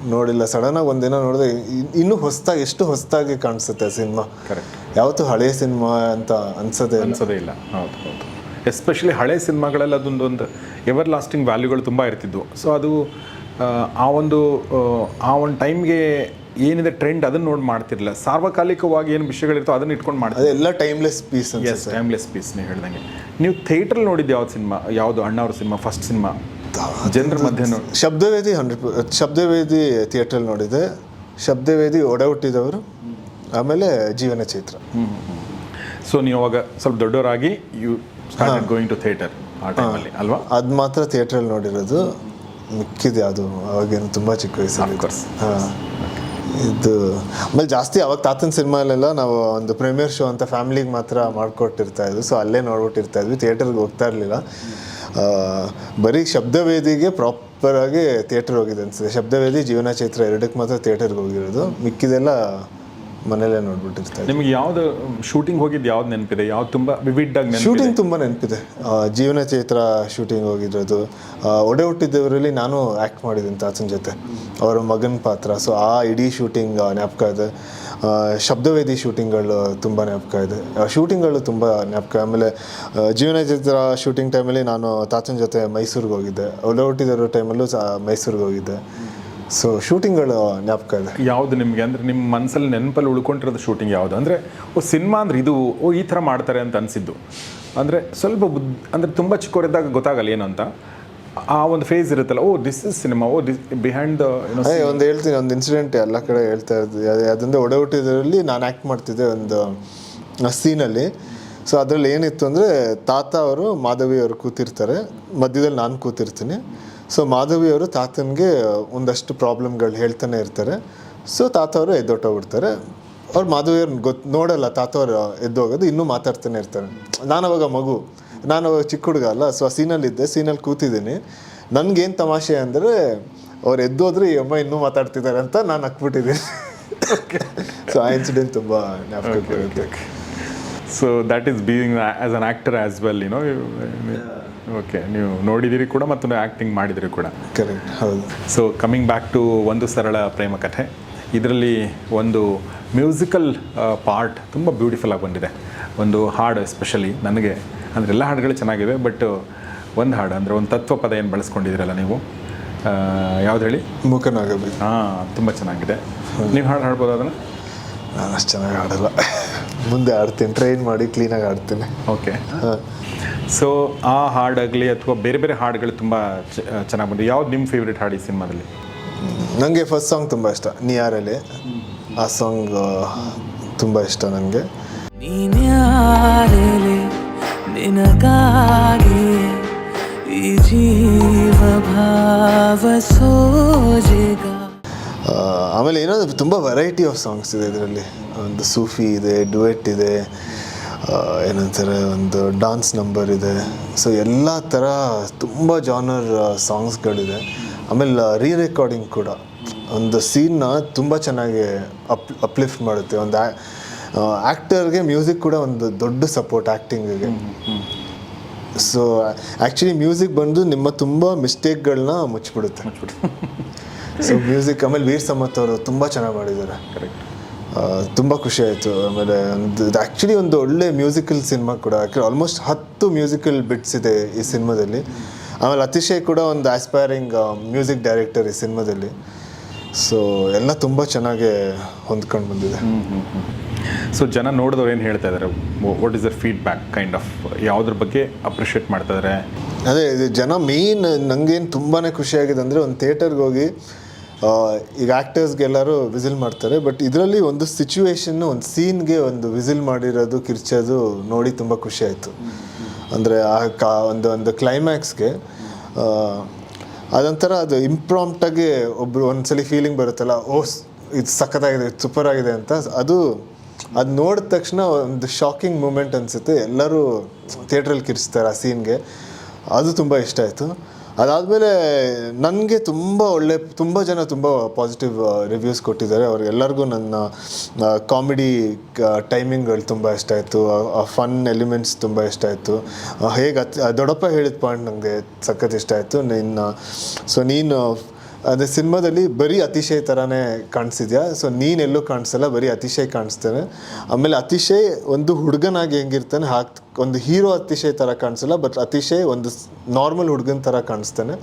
ನೋಡಿಲ್ಲ. ಸಡನ್ನಾಗಿ ಒಂದಿನ ನೋಡಿದ್ರೆ ಇನ್ನು ಇನ್ನೂ ಹೊಸದಾಗಿ ಎಷ್ಟು ಹೊಸದಾಗಿ ಕಾಣಿಸುತ್ತೆ ಸಿನಿಮಾ? ಕರೆಕ್ಟ್ ಯಾವತ್ತೂ ಹಳೆಯ ಸಿನಿಮಾ ಅಂತ ಅನ್ಸೋದೇ ಅನ್ಸದೇ ಅನ್ಸೋದೇ ಇಲ್ಲ. ಹೌದು ಹೌದು. ಎಸ್ಪೆಷಲಿ ಹಳೆ ಸಿನಿಮಾಗಳಲ್ಲಿ ಅದೊಂದು ಒಂದು ಎವರ್ ಲಾಸ್ಟಿಂಗ್ ವ್ಯಾಲ್ಯೂಗಳು ತುಂಬ ಇರ್ತಿದ್ವು. ಸೊ ಅದು ಆ, ಆ ಒಂದು ಆ, ಆ ಒಂದು ಟೈಮ್ಗೆ ಏನಿದೆ ಟ್ರೆಂಡ್ ಅದನ್ನು ನೋಡಿ ಮಾಡ್ತಿರಲಿಲ್ಲ. ಸಾರ್ವಕಾಲಿಕವಾಗಿ ಏನು ವಿಷಯಗಳಿರ್ತೋ ಅದನ್ನ ಇಟ್ಕೊಂಡು ಮಾಡ್ತಾರೆ ಅದೆಲ್ಲ timeless piece yes timeless piece ನೀವು ಹೇಳ್ದಂಗೆ. ನೀವು ಥಿಯೇಟ್ರಲ್ಲಿ ನೋಡಿದ್ದು ಯಾವ್ದು ಸಿನಿಮಾ? ಯಾವುದು? ಅಣ್ಣವ್ರ ಸಿನಿಮಾ ಫಸ್ಟ್ ಸಿನಿಮಾ? ಜನರ ಮಧ್ಯೆ ಶಬ್ದವೇದಿ ಹಂಡ್ರೆಡ್ ಶಬ್ದವೇದಿ ಥಿಯೇಟ್ರಲ್ಲಿ ನೋಡಿದೆ ಶಬ್ದವೇದಿ ಒಡ ಹುಟ್ಟಿದವರು ಆಮೇಲೆ ಜೀವನ ಚೈತ್ರ. ಸೊ ನೀವು ಅವಾಗ ಸ್ವಲ್ಪ ದೊಡ್ಡವರಾಗಿ ಯು ಗೋಯಿಂಗ್ ಟು ಥಿಯೇಟರ್ ಆ ಟೈಮಲ್ಲಿ ಅಲ್ವಾ? ಅದು ಮಾತ್ರ ಥಿಯೇಟ್ರಲ್ಲಿ ನೋಡಿರೋದು. ಮಿಕ್ಕಿದೆ ಅದು ಅವಾಗೇನು ತುಂಬ ಚಿಕ್ಕ ವಯಸ್ಸಲ್ಲಿ ಹಾಂ. ಇದು ಆಮೇಲೆ ಜಾಸ್ತಿ ಅವಾಗ ತಾತನ ಸಿನಿಮಾಲೆಲ್ಲ ನಾವು ಒಂದು ಪ್ರೀಮಿಯರ್ ಶೋ ಅಂತ ಫ್ಯಾಮಿಲಿಗೆ ಮಾತ್ರ ಮಾಡಿಕೊಟ್ಟಿರ್ತಾ ಇದ್ವಿ. ಸೊ ಅಲ್ಲೇ ನೋಡ್ಬಿಟ್ಟಿರ್ತಾ ಇದ್ವಿ. ಥಿಯೇಟರ್ಗೆ ಹೋಗ್ತಾ ಇರಲಿಲ್ಲ. ಬರೀ ಶಬ್ದವೇದಿಗೆ ಪ್ರಾಪರಾಗಿ ಥಿಯೇಟರ್ ಹೋಗಿದೆ ಅನ್ಸುತ್ತೆ. ಶಬ್ದವೇದಿ ಜೀವನ ಚೈತ್ರ ಎರಡಕ್ಕೆ ಮಾತ್ರ ಥಿಯೇಟರ್ಗೆ ಹೋಗಿರೋದು. ಮಿಕ್ಕಿದೆಲ್ಲ ಮನೇಲೇ ನೋಡ್ಬಿಟ್ಟಿರ್ತಾರೆ ನಿಮಗೆ ಯಾವ್ದು ಶೂಟಿಂಗ್ ಹೋಗಿದ್ದು ಯಾವ್ದು ನೆನಪಿದೆ? ಯಾವ್ದು ತುಂಬ ವಿವಿಡ್ ಆಗಿ ಶೂಟಿಂಗ್ ತುಂಬ ನೆನಪಿದೆ. ಜೀವನ ಚೈತ್ರ ಶೂಟಿಂಗ್ ಹೋಗಿರೋದು. ಒಡೆ ಹುಟ್ಟಿದ್ದವರಲ್ಲಿ ನಾನು ಆ್ಯಕ್ಟ್ ಮಾಡಿದ್ದೀನಿ ತಾತನ ಜೊತೆ. ಅವರ ಮಗನ ಪಾತ್ರ. ಸೊ ಆ ಇಡೀ ಶೂಟಿಂಗ್ ಜ್ಞಾಪಕ ಇದೆ. ಶಬ್ದವೇದಿ ಶೂಟಿಂಗ್ಗಳು ತುಂಬ ಜ್ಞಾಪಕ ಇದೆ. ಶೂಟಿಂಗ್ಗಳು ತುಂಬ ಜ್ಞಾಪಕ. ಆಮೇಲೆ ಜೀವನ ಚಿತ್ರ ಶೂಟಿಂಗ್ ಟೈಮಲ್ಲಿ ನಾನು ತಾತನ ಜೊತೆ ಮೈಸೂರಿಗೆ ಹೋಗಿದ್ದೆ. ಒಡೆ ಹುಟ್ಟಿದಿರೋ ಟೈಮಲ್ಲೂ ಸಹ ಮೈಸೂರಿಗೆ ಹೋಗಿದ್ದೆ. ಸೊ, ಶೂಟಿಂಗ್ಗಳು ಜ್ಞಾಪಕ ಇದೆ. ಯಾವುದು ನಿಮಗೆ? ಅಂದರೆ ನಿಮ್ಮ ಮನಸ್ಸಲ್ಲಿ ನೆನಪಲ್ಲಿ ಉಳ್ಕೊಂಡಿರೋದು ಶೂಟಿಂಗ್ ಯಾವುದು? ಅಂದರೆ, ಓ, ಸಿನಿಮಾ ಅಂದ್ರೆ ಇದು, ಓ, ಈ ಥರ ಮಾಡ್ತಾರೆ ಅಂತ ಅನಿಸಿದ್ದು. ಅಂದರೆ, ಸ್ವಲ್ಪ ಬುದ್, ಅಂದರೆ ತುಂಬ ಚಿಕ್ಕವರಿದ್ದಾಗ ಗೊತ್ತಾಗಲ್ಲ ಏನು ಅಂತ. ಆ ಒಂದು ಫೇಸ್ ಇರುತ್ತಲ್ಲ ಓ this is cinema oh this behind the ಅದೇ ಒಂದು ಹೇಳ್ತೀನಿ ಒಂದು ಇನ್ಸಿಡೆಂಟ್ ಎಲ್ಲ ಕಡೆ ಹೇಳ್ತಾ ಇರ್ತೀವಿ ಅದೊಂದು ಒಡೆ ಹುಟ್ಟಿದ್ರಲ್ಲಿ ನಾನು ಆ್ಯಕ್ಟ್ ಮಾಡ್ತಿದ್ದೆ ಒಂದು ಸೀನಲ್ಲಿ ಸೊ ಅದರಲ್ಲಿ ಏನಿತ್ತು ಅಂದರೆ ತಾತ ಅವರು ಮಾಧವಿ ಅವರು ಕೂತಿರ್ತಾರೆ. ಮಧ್ಯದಲ್ಲಿ ನಾನು ಕೂತಿರ್ತೀನಿ. ಸೊ ಮಾಧವಿ ಅವರು ತಾತನಿಗೆ ಒಂದಷ್ಟು ಪ್ರಾಬ್ಲಮ್ಗಳು ಹೇಳ್ತಾನೆ ಇರ್ತಾರೆ. ಸೊ ತಾತ ಅವರು ಎದ್ದೊಟ್ಟೋಗ್ಬಿಡ್ತಾರೆ. ಅವ್ರು ಮಾಧವಿಯವ್ರನ್ನ ಗೊತ್ತು ನೋಡಲ್ಲ ತಾತವ್ರು ಎದ್ದೋಗೋದು ಇನ್ನೂ ಮಾತಾಡ್ತಾನೆ ಇರ್ತಾರೆ. ನಾನು ಅವಾಗ ಮಗು. ನಾನು ಚಿಕ್ಕ ಹುಡುಗ ಅಲ್ಲ ಸೊ ಆ ಸೀನಲ್ಲಿದ್ದೆ ಸೀನಲ್ಲಿ ಕೂತಿದ್ದೀನಿ. ನನಗೇನು ತಮಾಷೆ ಅಂದರೆ ಅವ್ರು ಎದ್ದೋದ್ರೆ ಈ ಅಮ್ಮ ಇನ್ನೂ ಮಾತಾಡ್ತಿದ್ದಾರೆ ಅಂತ ನಾನು ಹಾಕ್ಬಿಟ್ಟಿದ್ದೀನಿ ಸೊ ಆ ಇನ್ಸಿಡೆಂಟ್ ತುಂಬ so that is being as an actor as well you know okay ನೀವು ನೋಡಿದಿರಿ ಕೂಡ ಮತ್ತು ಆ್ಯಕ್ಟಿಂಗ್ ಮಾಡಿದಿರಿ ಕೂಡ. ಕರೆಕ್ಟ್ ಹೌದು. ಸೊ ಕಮಿಂಗ್ ಬ್ಯಾಕ್ ಟು ಒಂದು ಸರಳ ಪ್ರೇಮ ಕಥೆ ಇದರಲ್ಲಿ ಒಂದು ಮ್ಯೂಸಿಕಲ್ ಪಾರ್ಟ್ ತುಂಬ ಬ್ಯೂಟಿಫುಲ್ ಆಗಿ ಬಂದಿದೆ. ಒಂದು ಹಾಡು ಎಸ್ಪೆಷಲಿ ನನಗೆ ಅಂದರೆ ಎಲ್ಲ ಹಾಡುಗಳು ಚೆನ್ನಾಗಿವೆ ಬಟ್ ಒಂದು ಹಾಡು ಅಂದರೆ ಒಂದು ತತ್ವ ಪದ ಏನು ಬಳಸ್ಕೊಂಡಿದ್ದೀರಲ್ಲ ನೀವು? ಯಾವ್ದು ಹೇಳಿ? ಮೂಕನಾಗಬೇಕು. ಹಾಂ ತುಂಬ ಚೆನ್ನಾಗಿದೆ. ನೀವು ಹಾಡು ಹಾಡ್ಬೋದು ಅದನ್ನು? ನಾನು ಅಷ್ಟು ಚೆನ್ನಾಗಿ ಹಾಡಲ್ಲ. ಮುಂದೆ ಆಡ್ತೀನಿ ಟ್ರೈನ್ ಮಾಡಿ ಕ್ಲೀನಾಗಿ ಆಡ್ತೀನಿ ಓಕೆ ಸೊ ಆ ಹಾಡಾಗಲಿ ಅಥವಾ ಬೇರೆ ಬೇರೆ ಹಾಡುಗಳು ತುಂಬ ಚೆನ್ನಾಗಿ ಬಂದಿದೆ ಯಾವ್ದು ನಿಮ್ಮ ಫೇವ್ರೆಟ್ ಹಾಡು ಈ ಸಿನಿಮಾದಲ್ಲಿ? ನನಗೆ ಫಸ್ಟ್ ಸಾಂಗ್ ತುಂಬ ಇಷ್ಟ ನಿಯಾರಲ್ಲಿ. ಆ ಸಾಂಗ್ ತುಂಬ ಇಷ್ಟ ನನಗೆ ನಿನಗಾಗಿ ಈ ಜೀವ ಭಾವ ಸೋಜೆಗ. ಆಮೇಲೆ ಏನೋ ತುಂಬ ವೆರೈಟಿ ಆಫ್ ಸಾಂಗ್ಸ್ ಇದೆ ಇದರಲ್ಲಿ. ಒಂದು ಸೂಫಿ ಇದೆ ಡುವೆಟ್ ಇದೆ ಏನಂತಾರೆ ಒಂದು ಡಾನ್ಸ್ ನಂಬರ್ ಇದೆ. ಸೊ ಎಲ್ಲ ಥರ ತುಂಬ ಜಾನರ್ ಸಾಂಗ್ಸ್ಗಳಿದೆ ಆಮೇಲೆ ರೀ ರೆಕಾರ್ಡಿಂಗ್ ಕೂಡ. ಒಂದು ಸೀನ್ನ ತುಂಬ ಚೆನ್ನಾಗಿ ಅಪ್ ಅಪ್ಲಿಫ್ಟ್ ಮಾಡುತ್ತೆ. ಒಂದು ಆ್ಯಕ್ಟರ್ಗೆ ಮ್ಯೂಸಿಕ್ ಕೂಡ ಒಂದು ದೊಡ್ಡ ಸಪೋರ್ಟ್ ಆ್ಯಕ್ಟಿಂಗಿಗೆ ಸೊ ಆ್ಯಕ್ಚುಲಿ ಮ್ಯೂಸಿಕ್ ಬಂದು ನಿಮ್ಮ ತುಂಬ ಮಿಸ್ಟೇಕ್ಗಳನ್ನ ಮುಚ್ಚಿಬಿಡುತ್ತೆ. ಸೊ ಮ್ಯೂಸಿಕ್ ಆಮೇಲೆ ವೀರ್ ಸಮತ್ ಅವರು ತುಂಬ ಚೆನ್ನಾಗಿ ಮಾಡಿದ್ದಾರೆ. ಕರೆಕ್ಟ್ ತುಂಬ ಖುಷಿ ಆಯಿತು. ಆಮೇಲೆ ಒಂದು ಇದು ಆ್ಯಕ್ಚುಲಿ ಒಂದು ಒಳ್ಳೆ ಮ್ಯೂಸಿಕಲ್ ಸಿನಿಮಾ ಕೂಡ. ಆ್ಯಕ್ಚುಲಿ ಆಲ್ಮೋಸ್ಟ್ ಹತ್ತು ಮ್ಯೂಸಿಕಲ್ ಬಿಟ್ಸ್ ಇದೆ ಈ ಸಿನಿಮಾದಲ್ಲಿ ಆಮೇಲೆ ಅತಿಶಯ್ ಕೂಡ ಒಂದು ಆಸ್ಪೈರಿಂಗ್ ಮ್ಯೂಸಿಕ್ ಡೈರೆಕ್ಟರ್ ಈ ಸಿನಿಮಾದಲ್ಲಿ ಸೊ ಎಲ್ಲ ತುಂಬ ಚೆನ್ನಾಗಿ ಹೊಂದ್ಕೊಂಡು ಬಂದಿದೆ. ಸೊ ಜನ ನೋಡಿದವ್ರು ಏನು ಹೇಳ್ತಾ ಇದ್ದಾರೆ what is their feedback kind of ಯಾವುದ್ರ ಬಗ್ಗೆ ಅಪ್ರಿಷಿಯೇಟ್ ಮಾಡ್ತಾ ಇದ್ದಾರೆ ಅದೇ, ಇದು ಜನ ಮೇಯ್ನ್ ನನಗೇನು ತುಂಬಾ ಖುಷಿಯಾಗಿದೆ ಅಂದರೆ ಒಂದು ಥಿಯೇಟರ್ಗೆ ಹೋಗಿ ಈಗ ಆ್ಯಕ್ಟರ್ಸ್ಗೆಲ್ಲರೂ ವಿಸಿಲ್ ಮಾಡ್ತಾರೆ ಬಟ್ ಇದರಲ್ಲಿ ಒಂದು ಸಿಚುವೇಶನ್ನು ಒಂದು ಸೀನ್ಗೆ ಒಂದು ವಿಸಿಲ್ ಮಾಡಿರೋದು, ಕಿರ್ಚೋದು ನೋಡಿ ತುಂಬ ಖುಷಿ ಆಯಿತು. ಅಂದರೆ ಆ ಕಾ, ಒಂದು ಒಂದು ಕ್ಲೈಮ್ಯಾಕ್ಸ್ಗೆ ಅದೊಂಥರ ಅದು ಇಂಪ್ರಾಂಪ್ಟಾಗಿ ಒಬ್ಬರು ಒಂದ್ಸಲಿ ಫೀಲಿಂಗ್ ಬರುತ್ತಲ್ಲ ಓ ಇದು ಸಖತ್ತಾಗಿದೆ ಸೂಪರ್ ಆಗಿದೆ ಅಂತ, ಅದು ಅದು ನೋಡಿದ ತಕ್ಷಣ ಒಂದು ಶಾಕಿಂಗ್ ಮೂಮೆಂಟ್ ಅನಿಸುತ್ತೆ. ಎಲ್ಲರೂ ಥಿಯೇಟ್ರಲ್ಲಿ ಕಿರಿಸ್ತಾರೆ ಆ ಸೀನ್ಗೆ ಅದು ತುಂಬ ಇಷ್ಟ ಆಯಿತು. ಅದಾದಮೇಲೆ ನನಗೆ ತುಂಬ ಒಳ್ಳೆ, ತುಂಬ ಜನ ತುಂಬ ಪಾಸಿಟಿವ್ ರಿವ್ಯೂಸ್ ಕೊಟ್ಟಿದ್ದಾರೆ. ಅವ್ರಿಗೆಲ್ಲರಿಗೂ ನನ್ನ ಕಾಮಿಡಿ ಟೈಮಿಂಗ್ಗಳು ತುಂಬ ಇಷ್ಟ ಆಯಿತು. ಆ ಫನ್ ಎಲಿಮೆಂಟ್ಸ್ ತುಂಬ ಇಷ್ಟ ಆಯಿತು. ಹೇಗೆ ದೊಡ್ಡಪ್ಪ ಹೇಳಿದ ಪಾಯಿಂಟ್ ನನಗೆ ಸಖತ್ ಇಷ್ಟ ಆಯಿತು. ನಿನ್ನ ಸೊ ನೀನು ಅದೇ ಸಿನಿಮಾದಲ್ಲಿ ಬರೀ ಅತಿಶಯ್ ಥರನೇ ಕಾಣಿಸಿದ್ಯಾ? ಸೊ ನೀನೆಲ್ಲೂ ಕಾಣಿಸಲ್ಲ ಬರೀ ಅತಿಶಯ್ ಕಾಣಿಸ್ತಾನೆ. ಆಮೇಲೆ ಅತಿಶಯ್ ಒಂದು ಹುಡುಗನಾಗಿ ಹೆಂಗಿರ್ತಾನೆ ಹಾಕ್ ಒಂದು ಹೀರೋ ಅತಿಶಯ್ ಥರ ಕಾಣಿಸಲ್ಲ ಬಟ್ ಅತಿಶಯ್ ಒಂದು ನಾರ್ಮಲ್ ಹುಡುಗನ ಥರ ಕಾಣಿಸ್ತಾನೆ.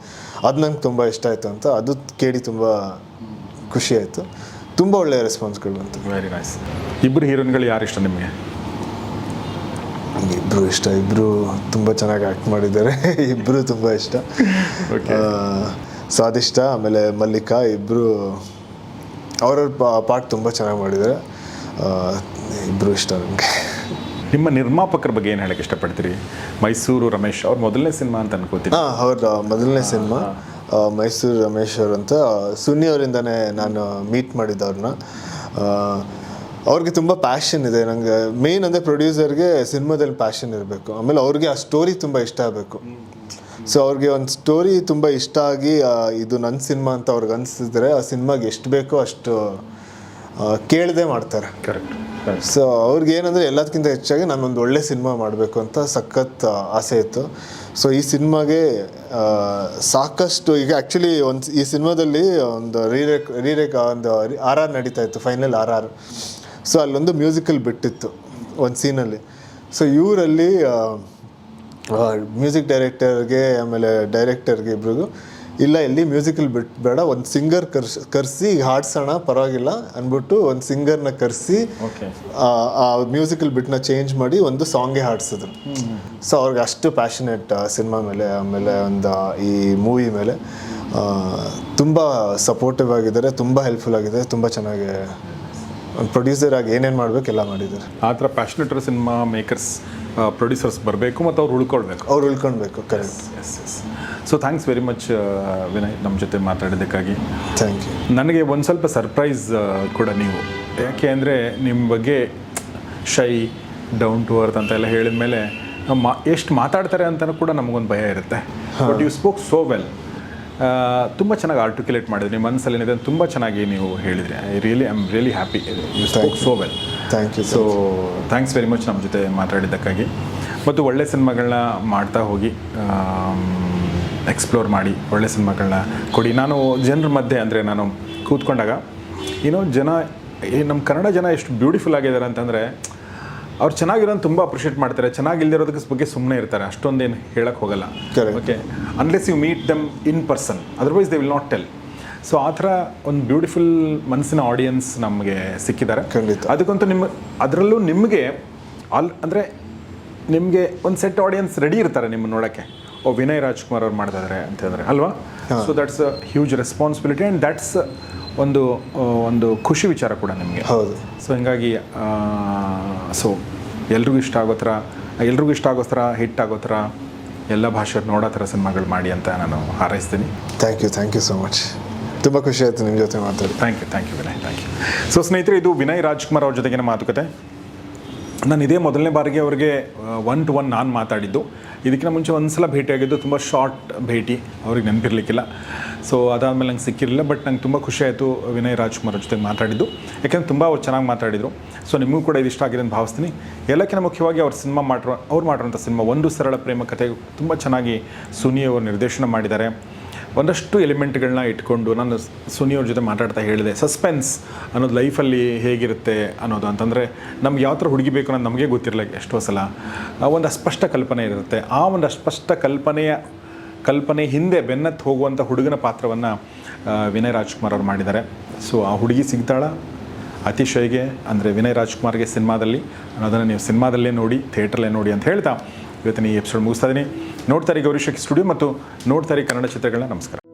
ಅದು ನಂಗೆ ತುಂಬ ಇಷ್ಟ ಆಯಿತು ಅಂತ ಅದು ಕೇಳಿ ತುಂಬ ಖುಷಿ ಆಯಿತು. ತುಂಬ ಒಳ್ಳೆಯ ರೆಸ್ಪಾನ್ಸ್ಗಳು ಅಂತ. ವೆರಿ ನೈಸ್ ಇಬ್ಬರು ಹೀರೋಯಿನ್ಗಳು ಯಾರು ಇಷ್ಟ ನಿಮಗೆ? ಇಬ್ಬರು ಇಷ್ಟ ಇಬ್ಬರು ತುಂಬ ಚೆನ್ನಾಗಿ ಆ್ಯಕ್ಟ್ ಮಾಡಿದ್ದಾರೆ. (laughs) ಇಬ್ಬರು ತುಂಬ ಇಷ್ಟ. ಸ್ವಾದಿಷ್ಟ ಆಮೇಲೆ ಮಲ್ಲಿಕಾ ಇಬ್ಬರು ಅವರವ್ರ ಪಾರ್ಟ್ ತುಂಬ ಚೆನ್ನಾಗಿ ಮಾಡಿದ್ದಾರೆ. ಇಬ್ಬರು ಇಷ್ಟ ನನಗೆ ನಿಮ್ಮ ನಿರ್ಮಾಪಕರ ಬಗ್ಗೆ ಏನು ಹೇಳಕ್ಕೆ ಇಷ್ಟಪಡ್ತೀರಿ? ಮೈಸೂರು ರಮೇಶ್ ಅವ್ರ ಮೊದಲನೇ ಸಿನಿಮಾ ಅಂತ ಅನ್ಕೋತೀನಿ ಹಾಂ ಅವ್ರ ಮೊದಲನೇ ಸಿನಿಮಾ. ಮೈಸೂರು ರಮೇಶ್ ಅವ್ರು ಅಂತ ಸುನ್ನಿ ಅವರಿಂದನೇ ನಾನು ಮೀಟ್ ಮಾಡಿದ್ದೆ ಅವ್ರನ್ನ ಅವ್ರಿಗೆ ತುಂಬ ಪ್ಯಾಷನ್ ಇದೆ. ನನಗೆ ಮೇನ್ ಅಂದರೆ ಪ್ರೊಡ್ಯೂಸರ್ಗೆ ಸಿನಿಮಾದಲ್ಲಿ ಪ್ಯಾಷನ್ ಇರಬೇಕು. ಆಮೇಲೆ ಅವ್ರಿಗೆ ಆ ಸ್ಟೋರಿ ತುಂಬ ಇಷ್ಟ ಆಗಬೇಕು. ಸೊ ಅವ್ರಿಗೆ ಒಂದು ಸ್ಟೋರಿ ತುಂಬ ಇಷ್ಟ ಆಗಿ ಇದು ನನ್ನ ಸಿನಿಮಾ ಅಂತ ಅವ್ರಿಗೆ ಅನಿಸಿದ್ರೆ ಆ ಸಿನಿಮಾಗೆ ಎಷ್ಟು ಬೇಕೋ ಅಷ್ಟು ಕೇಳದೆ ಮಾಡ್ತಾರೆ. ಕರೆಕ್ಟ್ ಸೊ ಅವ್ರಿಗೆ ಏನಂದರೆ ಎಲ್ಲದಕ್ಕಿಂತ ಹೆಚ್ಚಾಗಿ ನಾನೊಂದು ಒಳ್ಳೆ ಸಿನಿಮಾ ಮಾಡಬೇಕು ಅಂತ ಸಖತ್ ಆಸೆ ಇತ್ತು. ಸೊ ಈ ಸಿನಿಮಾಗೆ ಸಾಕಷ್ಟು ಈಗ ಆ್ಯಕ್ಚುಲಿ ಒಂದು ಈ ಸಿನಿಮಾದಲ್ಲಿ ಒಂದು ರೀರೇಕ್ ರೀರೇಕ್ ಒಂದು ಆರ್ ಆರ್ ನಡೀತಾ ಇತ್ತು ಫೈನಲ್ ಆರ್ ಆರ್. ಸೊ ಅಲ್ಲೊಂದು ಮ್ಯೂಸಿಕಲ್ ಬಿಟ್ಟಿತ್ತು ಒಂದು ಸೀನಲ್ಲಿ ಸೊ ಇವರಲ್ಲಿ ಮ್ಯೂಸಿಕ್ ಡೈರೆಕ್ಟರ್ಗೆ ಆಮೇಲೆ ಡೈರೆಕ್ಟರ್ಗೆ ಇಬ್ರಿಗೂ. ಇಲ್ಲ ಇಲ್ಲಿ ಮ್ಯೂಸಿಕಲ್ ಬಿಟ್ ಬೇಡ ಒಂದು ಸಿಂಗರ್ ಕರ್ಸ್ ಕರೆಸಿ ಹಾಡ್ಸೋಣ ಪರವಾಗಿಲ್ಲ ಅಂದ್ಬಿಟ್ಟು ಒಂದು ಸಿಂಗರ್ನ ಕರೆಸಿ ಓಕೆ ಆ ಮ್ಯೂಸಿಕಲ್ ಬಿಟ್ನ ಚೇಂಜ್ ಮಾಡಿ ಒಂದು ಸಾಂಗೇ ಹಾಡ್ಸಿದ್ರು. ಸೊ ಅವ್ರಿಗೆ ಅಷ್ಟು ಪ್ಯಾಷನೇಟ್ ಸಿನಿಮಾ ಮೇಲೆ ಆಮೇಲೆ ಒಂದು ಈ ಮೂವಿ ಮೇಲೆ. ತುಂಬ ಸಪೋರ್ಟಿವ್ ಆಗಿದ್ದಾರೆ ತುಂಬ ಹೆಲ್ಪ್ಫುಲ್ ಆಗಿದೆ ತುಂಬ ಚೆನ್ನಾಗಿ ಪ್ರೊಡ್ಯೂಸರ್ ಆಗಿ ಏನೇನು ಮಾಡಬೇಕು ಎಲ್ಲ ಮಾಡಿದ್ದಾರೆ. ಆ ಥರ ಪ್ಯಾಷನೆಟರ್ ಸಿನಿಮಾ ಮೇಕರ್ಸ್ ಪ್ರೊಡ್ಯೂಸರ್ಸ್ ಬರಬೇಕು ಮತ್ತು ಅವ್ರು ಉಳ್ಕೊಳ್ಬೇಕು. ಅವ್ರು ಉಳ್ಕೊಳ್ಬೇಕು correct yes yes so thanks very much Vinay ನಮ್ಮ ಜೊತೆ ಮಾತಾಡೋದಕ್ಕಾಗಿ ಥ್ಯಾಂಕ್ ಯು ನನಗೆ ಒಂದು ಸ್ವಲ್ಪ ಸರ್ಪ್ರೈಸ್ ಕೂಡ ನೀವು. ಯಾಕೆ ಅಂದರೆ ನಿಮ್ಮ ಬಗ್ಗೆ ಶೈ ಡೌನ್ ಟು ಅರ್ತ್ ಅಂತ ಎಲ್ಲ ಹೇಳಿದ ಮೇಲೆ ಮಾ ಎಷ್ಟು ಮಾತಾಡ್ತಾರೆ ಅಂತಲೂ ಕೂಡ ನಮಗೊಂದು ಭಯ ಇರುತ್ತೆ. But you spoke so well ತುಂಬ ಚೆನ್ನಾಗಿ ಆರ್ಟಿಕ್ಯುಲೇಟ್ ಮಾಡಿದ್ರಿ. ನಿಮ್ಮ ಮನಸ್ಸಲ್ಲಿ ಏನಿದೆ ತುಂಬ ಚೆನ್ನಾಗಿ ನೀವು ಹೇಳಿದ್ರಿ. I really I am really happy you spoke so well thank you so thanks very much ನಮ್ಮ ಜೊತೆ ಮಾತಾಡಿದ್ದಕ್ಕಾಗಿ. ಮತ್ತು ಒಳ್ಳೆ ಸಿನಿಮಾಗಳನ್ನ ಮಾಡ್ತಾ ಹೋಗಿ ಎಕ್ಸ್ಪ್ಲೋರ್ ಮಾಡಿ ಒಳ್ಳೆ ಸಿನಿಮಾಗಳನ್ನ ಕೊಡಿ. ನಾನು ಜನರ ಮಧ್ಯೆ ಅಂದರೆ ನಾನು ಕೂತ್ಕೊಂಡಾಗ ಏನೋ ಜನ ಈ ನಮ್ಮ ಕನ್ನಡ ಜನ ಎಷ್ಟು ಬ್ಯೂಟಿಫುಲ್ ಆಗಿದ್ದಾರೆ ಅಂತಂದರೆ ಅವ್ರು ಚೆನ್ನಾಗಿರೋದು ತುಂಬ ಅಪ್ರಿಷಿಯೇಟ್ ಮಾಡ್ತಾರೆ. ಚೆನ್ನಾಗಿಲ್ದಿರೋದಕ್ಕೆ ಬಗ್ಗೆ ಸುಮ್ಮನೆ ಇರ್ತಾರೆ. ಅಷ್ಟೊಂದೇನು ಹೇಳಕ್ಕೆ ಹೋಗಲ್ಲ. Okay unless you meet them in person otherwise they will not tell so ಆ ಥರ ಒಂದು ಬ್ಯೂಟಿಫುಲ್ ಮನಸ್ಸಿನ ಆಡಿಯನ್ಸ್ ನಮಗೆ ಸಿಕ್ಕಿದ್ದಾರೆ. ಖಂಡಿತ. ಅದಕ್ಕಂತೂ ನಿಮ್ಮ ಅದರಲ್ಲೂ ನಿಮಗೆ ಆಲ್ ಅಂದರೆ ನಿಮಗೆ ಒಂದು ಸೆಟ್ ಆಡಿಯನ್ಸ್ ರೆಡಿ ಇರ್ತಾರೆ ನಿಮ್ಮ ನೋಡೋಕ್ಕೆ. ಓ ವಿನಯ್ ರಾಜ್ಕುಮಾರ್ ಅವ್ರು ಮಾಡ್ತಾ ಇದ್ದಾರೆ ಅಂತಂದರೆ ಅಲ್ವಾ? So that's a huge responsibility and that's ಒಂದು ಒಂದು ಖುಷಿ ವಿಚಾರ ಕೂಡ ನಿಮಗೆ. ಹೌದು. ಸೊ ಹಿಂಗಾಗಿ ಸೊ ಎಲ್ರಿಗೂ ಇಷ್ಟ ಆಗೋ ಥರ ಎಲ್ರಿಗೂ ಇಷ್ಟ ಆಗೋ ಥರ ಹಿಟ್ ಆಗೋ ಥರ ಎಲ್ಲ ಭಾಷೆ ನೋಡೋ ಥರ ಸಿನಿಮಾಗಳು ಮಾಡಿ ಅಂತ ನಾನು ಹಾರೈಸ್ತೀನಿ. Thank you thank you so much ತುಂಬ ಖುಷಿ ಆಯಿತು ನಿಮ್ಮ ಜೊತೆ ಮಾತಾಡಿ. Thank you thank you Vinay thank you so ಸ್ನೇಹಿತರೆ ಇದು ವಿನಯ್ ರಾಜ್ಕುಮಾರ್ ಅವ್ರ ಜೊತೆಗಿನ ಮಾತುಕತೆ. ನಾನು ಇದೇ ಮೊದಲನೇ ಬಾರಿಗೆ ಅವರಿಗೆ ಒನ್ ಟು ಒನ್ ನಾನು ಮಾತಾಡಿದ್ದು. ಇದಕ್ಕಿಂತ ಮುಂಚೆ ಒಂದು ಸಲ ಭೇಟಿಯಾಗಿದ್ದು ತುಂಬ ಶಾರ್ಟ್ ಭೇಟಿ, ಅವ್ರಿಗೆ ನೆನಪಿರಲಿಕ್ಕಿಲ್ಲ. ಸೊ ಅದಾದಮೇಲೆ ನಂಗೆ ಸಿಕ್ಕಿರಲಿಲ್ಲ ಬಟ್ ನಂಗೆ ತುಂಬ ಖುಷಿ ಆಯಿತು ವಿನಯ್ ರಾಜ್ಕುಮಾರ್ ಜೊತೆ ಮಾತಾಡಿದ್ದು. ಯಾಕೆಂದ್ರೆ ತುಂಬ ಅವ್ರು ಚೆನ್ನಾಗಿ ಮಾತಾಡಿದರು. ಸೊ ನಿಮಗೂ ಕೂಡ ಇದು ಇಷ್ಟ ಆಗಿದೆ ಅಂತ ಭಾವಿಸ್ತೀನಿ. ಎಲ್ಲಕ್ಕಿಂತ ಮುಖ್ಯವಾಗಿ ಅವ್ರ ಸಿನಿಮಾ ಮಾಡಿರೋ, ಅವ್ರು ಮಾಡಿರೋಂಥ ಸಿನಿಮಾ, ಒಂದು ಸರಳ ಪ್ರೇಮ ಕಥೆ ತುಂಬ ಚೆನ್ನಾಗಿ ಸುನಿ ಅವರು ನಿರ್ದೇಶನ ಮಾಡಿದ್ದಾರೆ. ಒಂದಷ್ಟು ಎಲಿಮೆಂಟ್ಗಳನ್ನ ಇಟ್ಕೊಂಡು ನಾನು ಸುನಿ ಅವ್ರ ಜೊತೆ ಮಾತಾಡ್ತಾ ಹೇಳಿದೆ. ಸಸ್ಪೆನ್ಸ್ ಅನ್ನೋದು ಲೈಫಲ್ಲಿ ಹೇಗಿರುತ್ತೆ ಅನ್ನೋದು ಅಂತಂದರೆ ನಮ್ಗೆ ಯಾವ ಥರ ಹುಡುಗಿ ಬೇಕು ಅನ್ನೋದು ನಮಗೆ ಗೊತ್ತಿರಲ್ಲ ಎಷ್ಟೋ ಸಲ. ಒಂದು ಅಸ್ಪಷ್ಟ ಕಲ್ಪನೆ ಇರುತ್ತೆ. ಆ ಒಂದು ಅಸ್ಪಷ್ಟ ಕಲ್ಪನೆಯ, ಕಲ್ಪನೆ ಹಿಂದೆ ಬೆನ್ನತ್ತು ಹೋಗುವಂಥ ಹುಡುಗನ ಪಾತ್ರವನ್ನು ವಿನಯ್ ರಾಜ್ಕುಮಾರ್ ಅವ್ರು ಮಾಡಿದ್ದಾರೆ. ಸೊ ಆ ಹುಡುಗಿ ಸಿಗ್ತಾಳ, ಅತಿಶಯ್ಗೆ, ಅಂದರೆ ವಿನಯ್ ರಾಜ್ಕುಮಾರ್ಗೆ ಸಿನಿಮಾದಲ್ಲಿ. ಅನ್ನೋದನ್ನು ನೀವು ಸಿನಿಮಾದಲ್ಲೇ ನೋಡಿ ಥಿಯೇಟ್ರಲ್ಲೇ ನೋಡಿ ಅಂತ ಹೇಳ್ತಾ ಇವತ್ತಿನ ಈ ಎಪಿಸೋಡ್ ಮುಗಿಸ್ತಾ ಇದ್ದೀನಿ ನೋಡ್ತಾರೆ ಗೌರಿಶಕ್ಕೆ ಸ್ಟುಡಿಯೋ ಮತ್ತು ನೋಡ್ತಾರೆ ಕನ್ನಡ ಚಿತ್ರಗಳನ್ನ. ನಮಸ್ಕಾರ.